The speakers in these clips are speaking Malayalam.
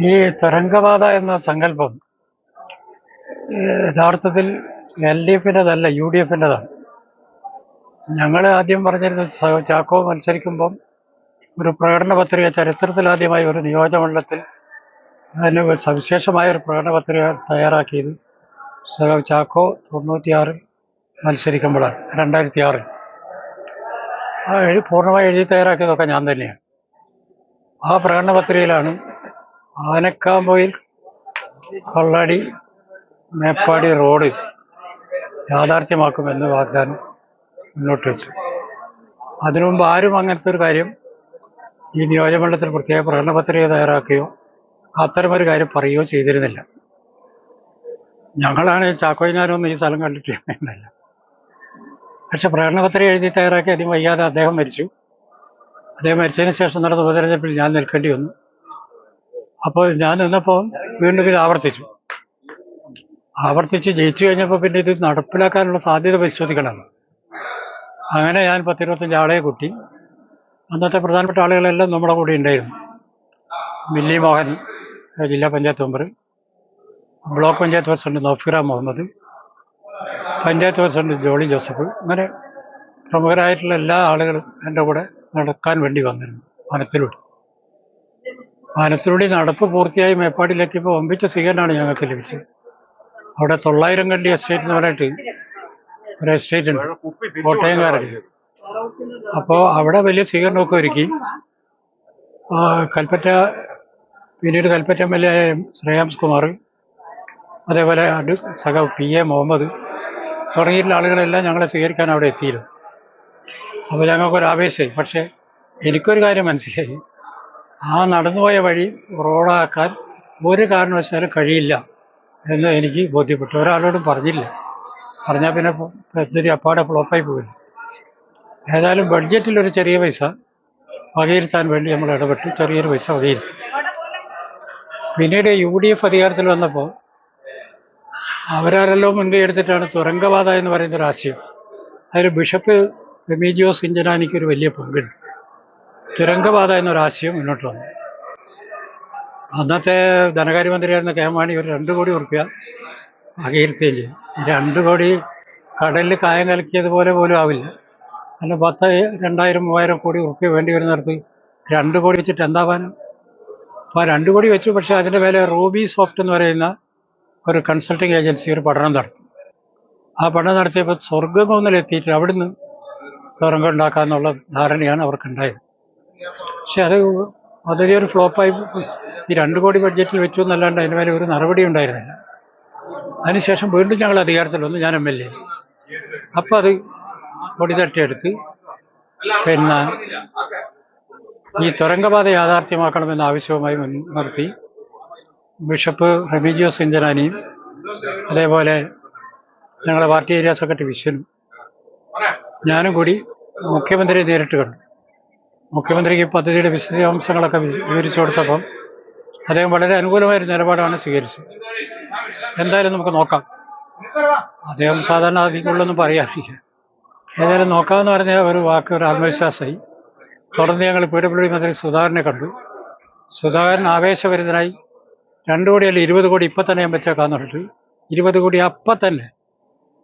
ഈ തുരങ്കപാത എന്ന സങ്കല്പം യഥാർത്ഥത്തിൽ എൽ ഡി എഫിന്റെതല്ല യു ഡി എഫിന്റെതാണ്. ഞങ്ങൾ ആദ്യം പറഞ്ഞിരുന്ന ചാക്കോ മത്സരിക്കുമ്പം ഒരു പ്രകടന പത്രിക ചരിത്രത്തിലാദ്യമായി ഒരു നിയോജകമണ്ഡലത്തിൽ അതിന് സവിശേഷമായ ഒരു പ്രകടന പത്രിക തയ്യാറാക്കിയത് സ- ചാക്കോ തൊണ്ണൂറ്റിയാറിൽ മത്സരിക്കുമ്പോഴാണ് രണ്ടായിരത്തി ആറിൽ ആ എഴുതി പൂർണമായി എഴുതി തയ്യാറാക്കിയതൊക്കെ ഞാൻ തന്നെയാണ്. ആ പ്രകടന പത്രികയിലാണ് ആനക്കാമ്പൊയിൽ കൊള്ളടി മേപ്പാടി റോഡ് യാഥാർത്ഥ്യമാക്കുമെന്ന് വാഗ്ദാനം മുന്നോട്ട് വെച്ചു. അതിനു മുമ്പ് ആരും അങ്ങനത്തെ ഒരു കാര്യം ഈ നിയോജകമണ്ഡലത്തിൽ പ്രത്യേക പ്രകടന പത്രിക തയ്യാറാക്കുകയോ അത്തരമൊരു കാര്യം പറയുകയോ ചെയ്തിരുന്നില്ല. ഞങ്ങളാണ് ചാക്കോയിനാരൊന്നും ഈ സ്ഥലം കണ്ടിട്ടില്ല പക്ഷെ പ്രകടന പത്രിക എഴുതി തയ്യാറാക്കി അധികം വയ്യാതെ അദ്ദേഹം മരിച്ചു. അദ്ദേഹം മരിച്ചതിന് ശേഷം നടന്ന ഉപതെരഞ്ഞെടുപ്പിൽ ഞാൻ നിൽക്കേണ്ടി വന്നു. അപ്പോൾ ഞാൻ നിന്നപ്പോൾ വീണ്ടും ഇത് ആവർത്തിച്ചു. ആവർത്തിച്ച് ജയിച്ചു കഴിഞ്ഞപ്പോൾ പിന്നെ ഇത് നടപ്പിലാക്കാനുള്ള സാധ്യത പരിശോധിക്കണം. അങ്ങനെ ഞാൻ പത്തിരുപത്തഞ്ച് ആളെ കൂട്ടി. അന്നത്തെ പ്രധാനപ്പെട്ട ആളുകളെല്ലാം നമ്മുടെ കൂടെ ഉണ്ടായിരുന്നു. മില്ലി മോഹൻ ജില്ലാ panchayat member block panchayat president Naufira Muhammad panchayat president Jolly Joseph അങ്ങനെ പ്രമുഖരായിട്ടുള്ള എല്ലാ ആളുകളും എന്റെ കൂടെ നടക്കാൻ വേണ്ടി വന്നിരുന്നു വനത്തിലൂടെ വനത്തിലൂടെ നടപ്പ് പൂർത്തിയായി മേപ്പാടിയിലെത്തിയപ്പോൾ ഒമ്പിച്ച സ്വീകരണമാണ് ഞങ്ങൾക്ക് ലഭിച്ചത്. അവിടെ തൊള്ളായിരം കണ്ടി എസ്റ്റേറ്റ് എന്ന് പറഞ്ഞിട്ട് ഒരു എസ്റ്റേറ്റ് ഉണ്ട്. കോട്ടയംകാരുടെ അപ്പോൾ അവിടെ വലിയ സ്വീകരണമൊക്കെ ഒരുക്കി. കൽപ്പറ്റ പിന്നീട് Kalpetta M L A Shreyams Kumar അതേപോലെ സഹ പി എ മുഹമ്മദ് തുടങ്ങിയിട്ടുള്ള ആളുകളെല്ലാം ഞങ്ങളെ സ്വീകരിക്കാൻ അവിടെ എത്തിയിരുന്നു. അപ്പോൾ ഞങ്ങൾക്കൊരു ആവേശമായി പക്ഷേ എനിക്കൊരു കാര്യം മനസ്സിലായി. ആ നടന്നുപോയ വഴി റോഡാക്കാൻ ഒരു കാരണവശാലും കഴിയില്ല എന്ന് എനിക്ക് ബോധ്യപ്പെട്ടു. ഒരാളോടും പറഞ്ഞില്ല. പറഞ്ഞാൽ പിന്നെ പദ്ധതി അപ്പാടെ ഫ്ലോപ്പായി പോയില്ല ഏതായാലും ബഡ്ജറ്റിൽ ഒരു ചെറിയ പൈസ വകയിരുത്താൻ വേണ്ടി നമ്മൾ ഇടപെട്ടു. ചെറിയൊരു പൈസ വകയിരുത്തി. പിന്നീട് യു ഡി എഫ് അധികാരത്തിൽ വന്നപ്പോൾ അവരാരെല്ലോ മുൻകൈ എടുത്തിട്ടാണ് തുരങ്കവാദ എന്ന് പറയുന്ന ആശയം അതിൽ ബിഷപ്പ് റെമീജിയോസ് ഇഞ്ചനാനിക്ക് ഒരു വലിയ പങ്കുണ്ട്. തുരങ്കപാത എന്നൊരാശയം മുന്നോട്ട് വന്നു. അന്നത്തെ ധനകാര്യമന്ത്രിയായിരുന്ന കെ മാണി ഒരു രണ്ട് കോടി ഉറുപ്പ്യ വകയിരുത്തുകയും ചെയ്തു. രണ്ട് കോടി കടലിൽ കായം കലക്കിയതുപോലെ പോലും ആവില്ല. അല്ല പത്ത് രണ്ടായിരം മൂവായിരം കോടി ഉറുപ്പ്യ വേണ്ടി വരുന്നിടത്ത് രണ്ട് കോടി വെച്ചിട്ട് എന്താവാനും അപ്പോൾ രണ്ട് കോടി വെച്ചു പക്ഷേ അതിന്റെ മേലെ റൂബി സോഫ്റ്റ് എന്ന് പറയുന്ന ഒരു കൺസൾട്ടിങ് ഏജൻസി ഒരു പഠനം നടത്തി. ആ പഠനം നടത്തിയപ്പോൾ സ്വർഗമൊന്നിലെത്തിയിട്ട് അവിടുന്ന് ഉണ്ടാക്കാന്നുള്ള ധാരണയാണ് അവർക്കുണ്ടായത്. പക്ഷെ അത് പദ്ധതി ഒരു ഫ്ലോപ്പായി ഈ രണ്ട് കോടി ബഡ്ജറ്റിൽ വെച്ചു എന്നല്ലാണ്ട് അതിന് മേലെ ഒരു നടപടി ഉണ്ടായിരുന്നില്ല. അതിനുശേഷം വീണ്ടും ഞങ്ങൾ അധികാരത്തിൽ വന്നു ഞാൻ എം എൽ എ. അപ്പോൾ അത് പൊടി തട്ടിയെടുത്ത് പിന്നെ ഈ തുരങ്കപാത യാഥാർത്ഥ്യമാക്കണമെന്ന ആവശ്യവുമായി മുൻനിർത്തി ബിഷപ്പ് റെമീജിയോസ് ഇഞ്ചനാനിയും അതേപോലെ ഞങ്ങളുടെ പാർട്ടി ഏരിയ സെക്രട്ടറി വിശ്വനും ഞാനും കൂടി മുഖ്യമന്ത്രിയെ നേരിട്ട് കണ്ടു. മുഖ്യമന്ത്രിക്ക് പദ്ധതിയുടെ വിശദാംശങ്ങളൊക്കെ വിശ- വിവരിച്ചു കൊടുത്തപ്പം അദ്ദേഹം വളരെ അനുകൂലമായ ഒരു നിലപാടാണ് സ്വീകരിച്ചത്. എന്തായാലും നമുക്ക് നോക്കാം. അദ്ദേഹം സാധാരണ അതിനുള്ളൊന്നും പറയാറില്ല. ഏതായാലും നോക്കാമെന്ന് പറഞ്ഞ ഒരു വാക്ക് ഒരു ആത്മവിശ്വാസമായി. തുടർന്ന് ഞങ്ങൾ പി ഡബ്ല്യു മന്ത്രി സുധാകരനെ കണ്ടു. സുധാകരൻ ആവേശഭരിതനായി രണ്ട് കോടിയല്ല ഇരുപത് കോടി ഇപ്പം തന്നെ ഞാൻ വെച്ചേക്കാന്ന് പറഞ്ഞിട്ട് ഇരുപത് കോടി അപ്പം തന്നെ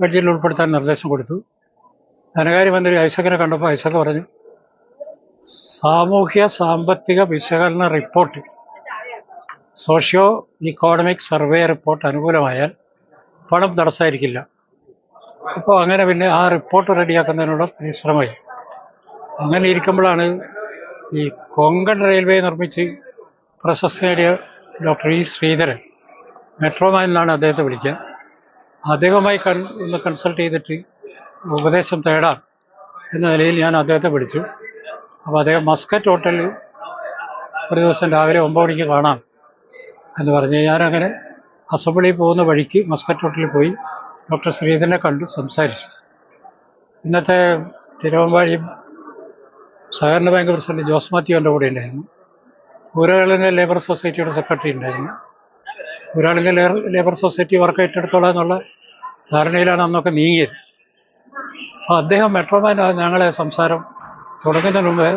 ബഡ്ജറ്റിൽ ഉൾപ്പെടുത്താൻ നിർദ്ദേശം കൊടുത്തു. ധനകാര്യമന്ത്രി ഐസക്കിനെ കണ്ടപ്പോൾ ഐസക്ക് പറഞ്ഞു സാമൂഹ്യ സാമ്പത്തിക വിശകലന report. Socio economic survey report അനുകൂലമായാൽ പണം തടസ്സമായിരിക്കില്ല. അപ്പോൾ അങ്ങനെ പിന്നെ ആ റിപ്പോർട്ട് റെഡിയാക്കുന്നതിനുള്ള പരിശ്രമമായി അങ്ങനെ ഇരിക്കുമ്പോഴാണ് ഈ കൊങ്കൺ റെയിൽവേ നിർമ്മിച്ച് പ്രശസ്തി നേടിയ ഡോക്ടർ ഇ ശ്രീധരൻ മെട്രോമാൻ എന്നാണ് അദ്ദേഹത്തെ വിളിക്കുക. അദ്ദേഹവുമായി കൺ ഒന്ന് കൺസൾട്ട് ചെയ്തിട്ട് ഉപദേശം തേടാം എന്ന നിലയിൽ ഞാൻ അദ്ദേഹത്തെ വിളിച്ചു. അപ്പോൾ അദ്ദേഹം മസ്കറ്റ് ഹോട്ടലിൽ ഒരു ദിവസം രാവിലെ ഒമ്പത് മണിക്ക് കാണാം എന്ന് പറഞ്ഞ് ഞാനങ്ങനെ അസംബ്ലിയിൽ പോകുന്ന വഴിക്ക് മസ്കറ്റ് ഹോട്ടലിൽ പോയി ഡോക്ടർ ശ്രീധരനെ കണ്ടു സംസാരിച്ചു. ഇന്നത്തെ തിരുവമ്പാടി സഹകരണ ബാങ്ക് പ്രസിഡന്റ് ജോസ് മാത്യു എന്റെ കൂടെ ഉണ്ടായിരുന്നു. ഊരാളിലെ ലേബർ സൊസൈറ്റിയുടെ സെക്രട്ടറി ഉണ്ടായിരുന്നു. ഊരാളിലെ ലേബർ സൊസൈറ്റി വർക്ക് ഏറ്റെടുത്തോളാം എന്നുള്ള ധാരണയിലാണ് അന്നൊക്കെ നീങ്ങിയത്. അപ്പോൾ അദ്ദേഹം മെട്രോമാൻ ഞങ്ങളെ സംസാരം തുടങ്ങുന്നതിന് മുമ്പ്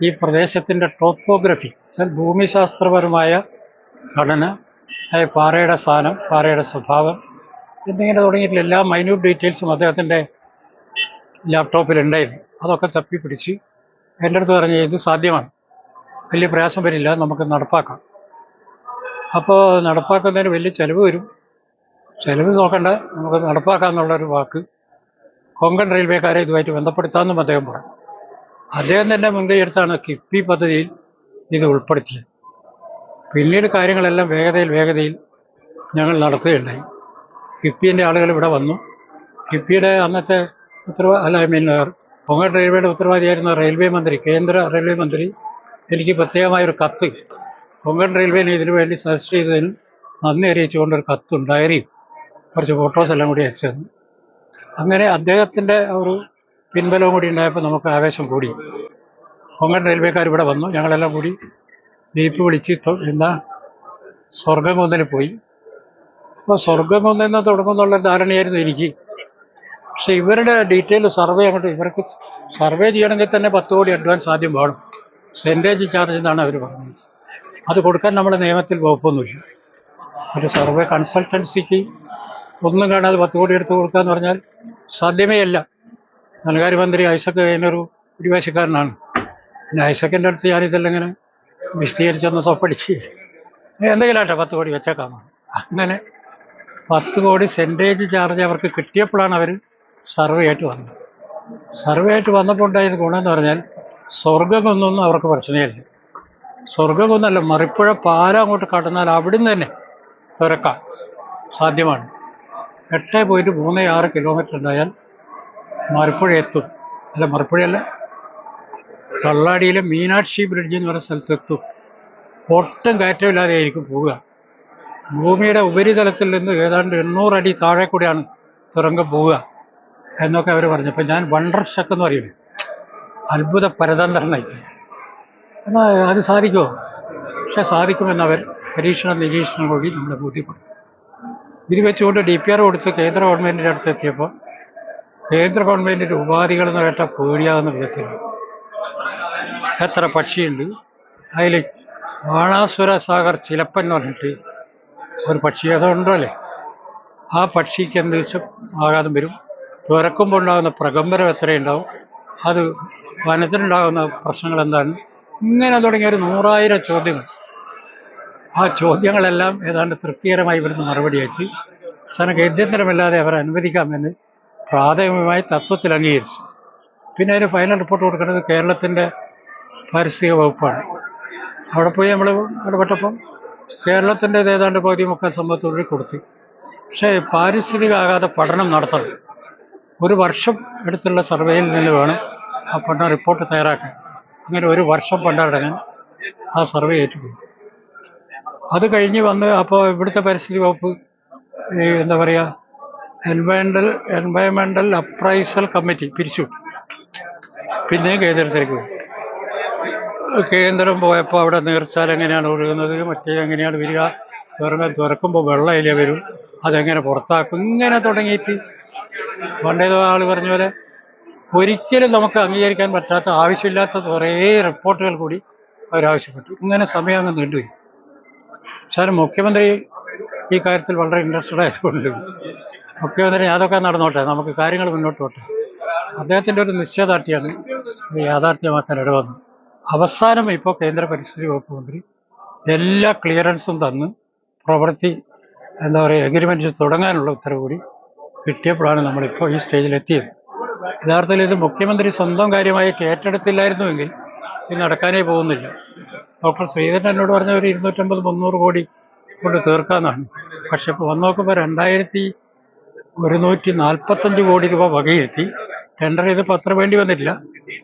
ഈ പ്രദേശത്തിന്റെ ടോപ്പോഗ്രഫി ഭൂമിശാസ്ത്രപരമായ ഘടന പാറയുടെ സ്ഥാനം പാറയുടെ സ്വഭാവം എന്നിങ്ങനെ തുടങ്ങിയിട്ടുള്ള എല്ലാ മൈന്യൂട്ട് ഡീറ്റെയിൽസും അദ്ദേഹത്തിന്റെ ലാപ്ടോപ്പിൽ ഉണ്ടായിരുന്നു അതൊക്കെ തപ്പി പിടിച്ച് എന്റെ അടുത്ത് പറഞ്ഞ് ഇത് സാധ്യമാണ്. വലിയ പ്രയാസം വരില്ല നമുക്ക് നടപ്പാക്കാം. അപ്പോൾ നടപ്പാക്കുന്നതിന് വലിയ ചിലവ് വരും. ചിലവ് നോക്കണ്ട നമുക്ക് നടപ്പാക്കാമെന്നുള്ളൊരു വാക്ക് കൊങ്കൺ റെയിൽവേക്കാരെ ഇതുമായിട്ട് ബന്ധപ്പെടുത്താമെന്നും അദ്ദേഹം പറഞ്ഞു. അദ്ദേഹം തന്നെ മുൻകൈ എടുത്താണ് കിഫ്ബി പദ്ധതിയിൽ ഇത് ഉൾപ്പെടുത്തിയത്. പിന്നീട് കാര്യങ്ങളെല്ലാം വേഗതയിൽ വേഗതയിൽ ഞങ്ങൾ നടത്തുകയുണ്ടായി. കിഫ്ബിന്റെ ആളുകൾ ഇവിടെ വന്നു. കിഫ്ബിയുടെ അന്നത്തെ ഉത്തരവാ അല്ല ഐ മീൻ കൊങ്കൺ റെയിൽവേയുടെ ഉത്തരവാദിയായിരുന്ന റെയിൽവേ മന്ത്രി കേന്ദ്ര റെയിൽവേ മന്ത്രി എനിക്ക് പ്രത്യേകമായൊരു കത്ത് കൊങ്കൺ റെയിൽവേനെ ഇതിനു വേണ്ടി സജസ്റ്റ് ചെയ്തതിന് നന്ദി അറിയിച്ചുകൊണ്ടൊരു കത്തും ഡയറിയും കുറച്ച് ഫോട്ടോസ് എല്ലാം കൂടി അയച്ചു അങ്ങനെ അദ്ദേഹത്തിന്റെ ഒരു പിൻബലവും കൂടി ഉണ്ടായപ്പോൾ നമുക്ക് ആവേശം കൂടി. കൊങ്കൺ റെയിൽവേക്കാർ ഇവിടെ വന്നു. ഞങ്ങളെല്ലാം കൂടി ദീപ് വിളിച്ച് എന്ന സ്വർഗം കുന്നിൽ പോയി. അപ്പോൾ സ്വർഗം കുന്നിൽ നിന്ന് തുടങ്ങുന്നുള്ള ധാരണയായിരുന്നു എനിക്ക്. പക്ഷെ ഇവരുടെ ഡീറ്റെയിൽ സർവേ അങ്ങോട്ട് ഇവർക്ക് സർവേ ചെയ്യണമെങ്കിൽ തന്നെ പത്ത് കോടി അഡ്വാൻസ് ആദ്യം വേണം. സെന്റേജ് ചാർജ് എന്നാണ് അവർ പറഞ്ഞത്. അത് കൊടുക്കാൻ നമ്മുടെ നിയമത്തിൽ വകുപ്പൊന്നുമില്ല. ഒരു സർവേ കൺസൾട്ടൻസിക്ക് ഒന്നും കാണാതെ പത്ത് കോടി എടുത്ത് കൊടുക്കുക എന്ന് പറഞ്ഞാൽ സാധ്യമേ അല്ല. ധനകാര്യമന്ത്രി ഐസക് എന്നൊരു പിടിവാശിക്കാരനാണ് പിന്നെ ഐസക്കിന്റെ അടുത്ത് ഞാനിതെല്ലാം ഇങ്ങനെ വിശദീകരിച്ചൊന്ന് സൊപ്പടിച്ച് എന്തെങ്കിലും ആട്ടെ പത്ത് കോടി വെച്ചേക്കാം. അങ്ങനെ പത്ത് കോടി സെന്റേജ് ചാർജ് അവർക്ക് കിട്ടിയപ്പോഴാണ് അവർ സർവേ ആയിട്ട് വന്നത്. സർവേ ആയിട്ട് വന്നപ്പോൾ ഉണ്ടായത് ഗുണമെന്ന് പറഞ്ഞാൽ സ്വർഗമൊന്നും അവർക്ക് പ്രശ്നമില്ല. സ്വർഗമൊന്നല്ല മറിപ്പുഴ പാലം അങ്ങോട്ട് കടന്നാൽ അവിടുന്ന് തന്നെ തുറക്കാം സാധ്യമാണ്. എട്ട് പോയിന്റ് മൂന്ന് ആറ് കിലോമീറ്റർ ഉണ്ടായാൽ മറിപ്പുഴ എത്തും അല്ല മറുപ്പുഴയല്ല കള്ളാടിയിലെ മീനാക്ഷി ബ്രിഡ്ജ് എന്ന് പറയുന്ന സ്ഥലത്ത് എത്തും ഒട്ടും കയറ്റമില്ലാതെ ആയിരിക്കും പോവുക. ഭൂമിയുടെ ഉപരിതലത്തിൽ നിന്ന് ഏതാണ്ട് എണ്ണൂറ് അടി താഴെ കൂടിയാണ് തുരങ്കം പോവുക എന്നൊക്കെ അവർ പറഞ്ഞു. അപ്പം ഞാൻ വണ്ടർ ഷക്ക് എന്ന് പറയുന്നത് അത്ഭുത പരതന്ത്രനായി. എന്നാൽ അത് സാധിക്കുമോ പക്ഷെ സാധിക്കുമെന്ന് അവർ പരീക്ഷണ നിരീക്ഷണം വഴി നമ്മളെ ബോധ്യപ്പെടും ഇത് വെച്ചുകൊണ്ട് ഡി പി ആർ കൊടുത്ത് കേന്ദ്ര ഗവൺമെന്റിന്റെ അടുത്ത് എത്തിയപ്പോൾ കേന്ദ്ര ഗവൺമെന്റിന്റെ ഉപാധികൾ എന്ന് കേട്ട പേടിയാകുന്ന വിധത്തിൽ എത്ര പക്ഷിയുണ്ട്? അതിൽ ബാണാസുര സാഗർ ചിലപ്പൻ എന്ന് പറഞ്ഞിട്ട് ഒരു പക്ഷി അതുണ്ടോ അല്ലേ? ആ പക്ഷിക്ക് എന്ത് വെച്ചാൽ ആഘാതം വരും. തുറക്കുമ്പോൾ ഉണ്ടാകുന്ന പ്രകമ്പനം എത്രയുണ്ടാവും? അത് വനത്തിനുണ്ടാകുന്ന പ്രശ്നങ്ങൾ എന്താണ്? ഇങ്ങനെ തുടങ്ങിയ ഒരു നൂറായിരം ചോദ്യങ്ങൾ. ആ ചോദ്യങ്ങളെല്ലാം ഏതാണ്ട് തൃപ്തികരമായി വരുന്ന മറുപടി അയച്ച്. അവസാനം ഗദ്യന്തരമില്ലാതെ അവർ അനുവദിക്കാമെന്ന് പ്രാഥമികമായി തത്വത്തിൽ അംഗീകരിച്ചു. പിന്നെ അതിന് ഫൈനൽ റിപ്പോർട്ട് കൊടുക്കുന്നത് കേരളത്തിന്റെ പാരിസ്ഥിതിക വകുപ്പാണ്. അവിടെ പോയി നമ്മൾ ഇടപെട്ടപ്പം കേരളത്തിന്റെ ഏതാണ്ട് പകുതി മുക്കാൽ സംഭവത്തോടെ കൊടുത്തു. പക്ഷേ പാരിസ്ഥിതിക ആകാതെ പഠനം നടത്തണം. ഒരു വർഷം എടുത്തുള്ള സർവേയിൽ നിന്ന് വേണം ആ പഠന റിപ്പോർട്ട് തയ്യാറാക്കാൻ. അങ്ങനെ ഒരു വർഷം പണ്ടടങ്ങാൻ ആ സർവേ ഏറ്റുപോയി. അത് കഴിഞ്ഞ് വന്ന് അപ്പോൾ ഇവിടുത്തെ പരിസ്ഥിതി വകുപ്പ് എന്താ പറയുക എൻവയറമെന്റൽ എൻവയറമെന്റൽ അപ്രൈസൽ കമ്മിറ്റി പിരിച്ചു. പിന്നെയും കേന്ദ്രത്തിലേക്ക് പോയി. കേന്ദ്രം പോയപ്പോൾ അവിടെ നീർച്ചാൽ എങ്ങനെയാണ് ഒഴുകുന്നത് മറ്റേ എങ്ങനെയാണ് വരിക? തുറന്ന് തുറക്കുമ്പോൾ വെള്ളം അതിലേ വരും? അതെങ്ങനെ പുറത്താക്കും? ഇങ്ങനെ തുടങ്ങിയിട്ട്. പണ്ടേതോ ആൾ പറഞ്ഞ പോലെ ഒരിക്കലും നമുക്ക് അംഗീകരിക്കാൻ പറ്റാത്ത ആവശ്യമില്ലാത്ത കുറേ റിപ്പോർട്ടുകൾ കൂടി അവരാവശ്യപ്പെട്ടു. ഇങ്ങനെ സമയം അങ്ങ് നീണ്ടുപോയി. സാർ മുഖ്യമന്ത്രി ഈ കാര്യത്തിൽ വളരെ ഇൻട്രസ്റ്റഡ് ആയതുകൊണ്ട് മുഖ്യമന്ത്രി അതൊക്കെ നടന്നോട്ടെ? നമുക്ക് കാര്യങ്ങൾ മുന്നോട്ട് പോട്ടെ. അദ്ദേഹത്തിന്റെ ഒരു നിശ്ചയദാർഢ്യമാണ് യാഥാർത്ഥ്യമാക്കാൻ ഇടവന്നത്. അവസാനം ഇപ്പോൾ കേന്ദ്ര പരിസ്ഥിതി വകുപ്പ് മന്ത്രി എല്ലാ ക്ലിയറൻസും തന്ന് പ്രവൃത്തി എന്താ പറയുക എഗ്രിമെന്റ്സ് തുടങ്ങാനുള്ള ഉത്തരവ് കൂടി കിട്ടിയപ്പോഴാണ് നമ്മളിപ്പോൾ ഈ സ്റ്റേജിൽ എത്തിയത് യഥാർത്ഥത്തിൽ ഇത് മുഖ്യമന്ത്രി സ്വന്തം കാര്യമായി ഏറ്റെടുത്തില്ലായിരുന്നുവെങ്കിൽ ഇത് നടക്കാനേ പോകുന്നില്ല. ഡോക്ടർ ശ്രീധരൻ എന്നോട് പറഞ്ഞ ഒരു ഇരുന്നൂറ്റമ്പത് മുന്നൂറ് കോടി കൊണ്ട് തീർക്കാമെന്നാണ് പക്ഷെ ഇപ്പോൾ വന്നു നോക്കുമ്പോൾ രണ്ടായിരത്തി ഒരുന്നൂറ്റി നാൽപ്പത്തഞ്ച് കോടി രൂപ വകയിരുത്തി. ടെൻഡർ ചെയ്തപ്പോൾ അത്ര വേണ്ടി വന്നിട്ടില്ല.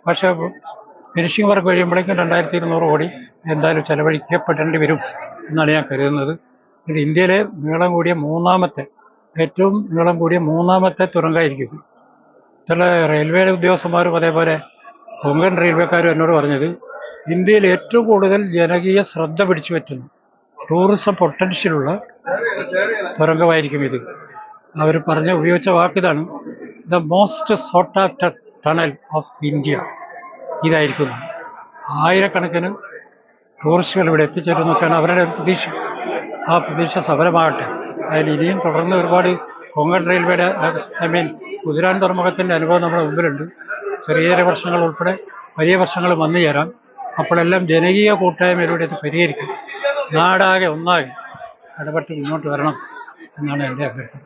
പക്ഷേ ഫിനിഷിംഗ് വർക്ക് കഴിയുമ്പോഴേക്കും രണ്ടായിരത്തി ഇരുന്നൂറ് കോടി എന്തായാലും ചെലവഴിക്കപ്പെടേണ്ടി വരും എന്നാണ് ഞാൻ കരുതുന്നത്. ഇത് ഇന്ത്യയിലെ നീളം കൂടിയ മൂന്നാമത്തെ ഏറ്റവും നീളം കൂടിയ മൂന്നാമത്തെ തുരങ്കമായിരിക്കും ചില റെയിൽവേ ഉദ്യോഗസ്ഥന്മാരും അതേപോലെ കൊങ്കൺ റെയിൽവേക്കാരും എന്നോട് പറഞ്ഞത് ഇന്ത്യയിൽ ഏറ്റവും കൂടുതൽ ജനകീയ ശ്രദ്ധ പിടിച്ചു പറ്റുന്നു ടൂറിസം പൊട്ടൻഷ്യലുള്ള തുരങ്കമായിരിക്കും ഇത്. അവർ പറഞ്ഞ ഉപയോഗിച്ച വാക്കിതാണ് the most sought after tunnel of India ഇതായിരിക്കും. ആയിരക്കണക്കിന് ടൂറിസ്റ്റുകൾ ഇവിടെ എത്തിച്ചേരുന്നൊക്കെയാണ് അവരുടെ പ്രതീക്ഷ. ആ പ്രതീക്ഷ സഫലമാകട്ടെ അതിൽ ഇനിയും തുടർന്ന് ഒരുപാട് കൊങ്കൺ റെയിൽവേയുടെ ഐ മീൻ കുതിരാൻ തുറമുഖത്തിന്റെ അനുഭവം നമ്മുടെ മുമ്പിലുണ്ട്. ചെറിയ ചെറിയ പ്രശ്നങ്ങൾ ഉൾപ്പെടെ വലിയ പ്രശ്നങ്ങൾ വന്നു ചേരാം. അപ്പോഴെല്ലാം ജനകീയ കൂട്ടായ്മയിലൂടെ ഇത് പരിഹരിക്കും. നാടാകെ ഒന്നാകെ ഇടപെട്ട് മുന്നോട്ട് വരണം എന്നാണ് എന്റെ അഭ്യർത്ഥന.